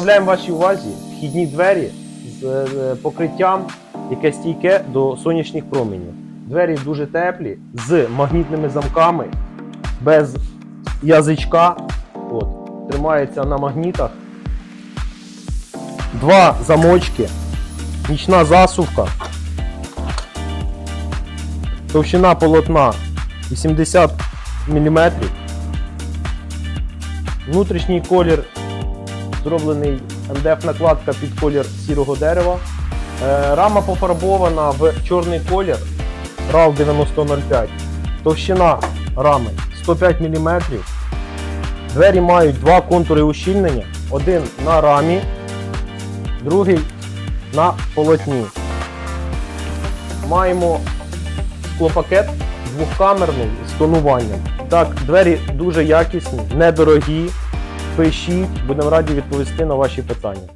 Представляємо вашій увазі вхідні двері з покриттям, яке стійке до сонячних променів. Двері дуже теплі, з магнітними замками, без язичка. От, тримається на магнітах. Два замочки, нічна засувка, товщина полотна 80 мм. Внутрішній колір зроблений МДФ-накладка під колір сірого дерева. Е, Рама пофарбована в чорний колір RAL 9005. Товщина рами 105 мм. Двері мають два контури ущільнення. Один на рамі, другий на полотні. Маємо склопакет двохкамерний з тонуванням. Так, двері дуже якісні, недорогі. Пишіть, будемо раді відповісти на ваші питання.